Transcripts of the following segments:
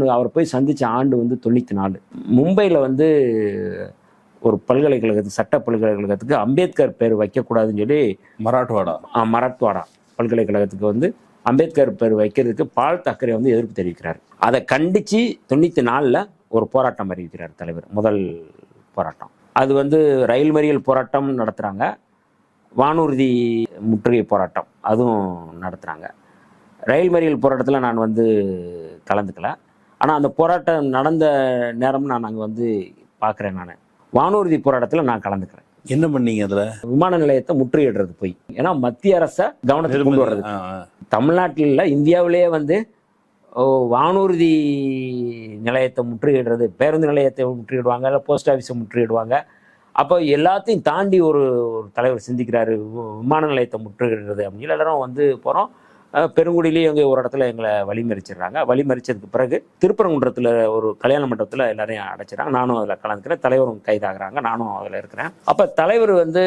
நான் அவர் போய் சந்திச்ச ஆண்டு வந்து தொண்ணூற்றி நாலு. மும்பையில் வந்து ஒரு பல்கலைக்கழகத்துக்கு சட்ட பல்கலைக்கழகத்துக்கு அம்பேத்கர் பேர் வைக்கக்கூடாதுன்னு சொல்லி மராட்வாடா? மராத்வாடா பல்கலைக்கழகத்துக்கு வந்து அம்பேத்கர் பேர் வைக்கிறதுக்கு பால் தாக்கரே வந்து எதிர்ப்பு தெரிவிக்கிறார். அதை கண்டித்து தொண்ணூற்றி நாலில் ஒரு போராட்டம் அறிவிக்கிறார் தலைவர் முதல் போராட்டம். அது வந்து ரயில் மறியல் போராட்டம் நடத்துகிறாங்க வானூர்தி முற்றுகை போராட்டம் அதுவும் நடத்துகிறாங்க ரயில் மறியல் போராட்டத்தில் நான் வந்து கலந்துக்கல. ஆனால் அந்த போராட்டம் நடந்த நேரம் நான் அங்கே வந்து பார்க்குறேன் நான். வானூர்தி போராட்டத்தில் நான் கலந்துக்கிறேன். என்ன பண்ணீங்க அதுல? விமான நிலையத்தை முற்றுகையிடுறது போய். ஏன்னா மத்திய அரசை கவனத்துக்கு கொண்டு வர்றது. தமிழ்நாட்டில் இல்லை இந்தியாவிலேயே வந்து வானூர்தி நிலையத்தை முற்றுகையிடுறது பேருந்து நிலையத்தை முற்றுகையிடுவாங்க இல்லை போஸ்ட் ஆஃபீஸை முற்றுகையிடுவாங்க. அப்போ எல்லாத்தையும் தாண்டி ஒரு ஒரு தலைவர் சிந்திக்கிறாரு விமான நிலையத்தை முற்றுகையிடுறது அப்படின்னு. எல்லாரும் வந்து போகிறோம் பெருங்குடியிலேயே எங்கே ஒரு இடத்துல எங்களை வழிமறிச்சிடுறாங்க. வழிமறிச்சதுக்கு பிறகு திருப்பரங்குன்றத்தில் ஒரு கல்யாண மண்டபத்தில் எல்லாரையும் அடைச்சிடறாங்க. நானும் அதில் கலந்துக்கிறேன். தலைவரும் கைதாகிறாங்க நானும் அதில் இருக்கிறேன். அப்போ தலைவர் வந்து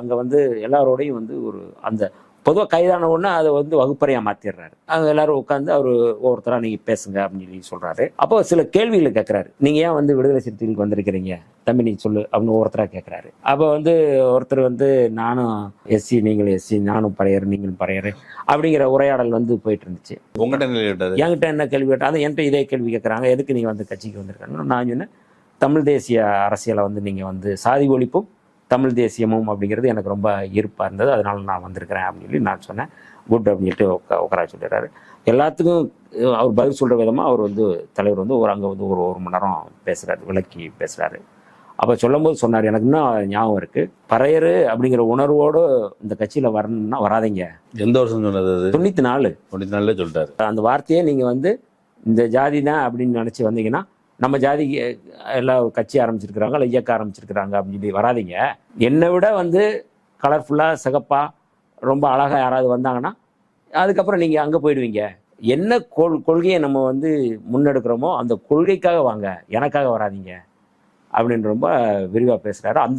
அங்கே வந்து எல்லாரோடையும் வந்து ஒரு அந்த பொதுவாக கைதான உடனே அதை வந்து வகுப்பறையாக மாற்றிடுறாரு அங்கே எல்லாரும் உட்காந்து அவர் ஒவ்வொருத்தராக நீங்கள் பேசுங்க அப்படின்னு சொல்லி சொல்கிறாரு அப்போ சில கேள்விகளை கேட்குறாரு நீங்கள் ஏன் வந்து விடுதலை சிறுத்தைகளுக்கு வந்திருக்கிறீங்க? தம்பி நீ சொல்லு அப்படின்னு ஒவ்வொருத்தராக கேட்குறாரு அப்போ வந்து ஒருத்தர் வந்து நானும் எஸ்சி நீங்களும் எஸ்சி நானும் பறையர் நீங்களும் பறையர் அப்படிங்கிற உரையாடல் வந்து போயிட்டு இருந்துச்சு. நிலையிட்டாரு என்கிட்ட என்ன கேள்வி கேட்டா அது என்கிட்ட இதே கேள்வி கேட்குறாங்க எதுக்கு நீங்கள் வந்து கட்சிக்கு வந்திருக்காங்க நான் சொன்னேன் தமிழ் தேசிய அரசியலை வந்து நீங்கள் வந்து சாதி ஒழிப்பும் தமிழ் தேசியமும் அப்படிங்கிறது எனக்கு ரொம்ப ஈர்ப்பாக இருந்தது. அதனால நான் வந்திருக்கிறேன் அப்படின்னு சொல்லி நான் சொன்னேன். குட் அப்படின்னு சொல்லிட்டு உட்கா உட்கார சொல்லிடுறாரு. எல்லாத்துக்கும் அவர் பதில் சொல்கிற விதமாக அவர் வந்து தலைவர் வந்து ஒரு அங்கே வந்து ஒரு ஒரு மணி நேரம் பேசுகிறாரு விளக்கி பேசுகிறாரு அப்போ சொல்லும்போது சொன்னார் எனக்கு இன்னும் ஞாபகம் இருக்குது பறையரு அப்படிங்கிற உணர்வோடு இந்த கட்சியில் வரணும்னா வராதீங்க. எந்த வருஷம் சொன்னது தொண்ணூற்றி நாலு. தொண்ணூத்தி நாலுல சொல்லிட்டாரு. அந்த வார்த்தையை நீங்கள் வந்து இந்த ஜாதி தான் அப்படின்னு நினச்சி வந்தீங்கன்னா நம்ம ஜாதிக்கு எல்லாம் கட்சி ஆரம்பிச்சிருக்கிறாங்க இல்லை இயக்க ஆரம்பிச்சிருக்கிறாங்க அப்படின்னு சொல்லி வராதீங்க. என்னை விட வந்து கலர்ஃபுல்லாக சிகப்பாக ரொம்ப அழகாக யாராவது வந்தாங்கன்னா அதுக்கப்புறம் நீங்கள் அங்கே போயிடுவீங்க. என்ன கொள் கொள்கையை நம்ம வந்து முன்னெடுக்கிறோமோ அந்த கொள்கைக்காக வாங்க. எனக்காக வராதீங்க. அப்படின்னு ரொம்ப விரிவாக பேசுகிறாரு அந்த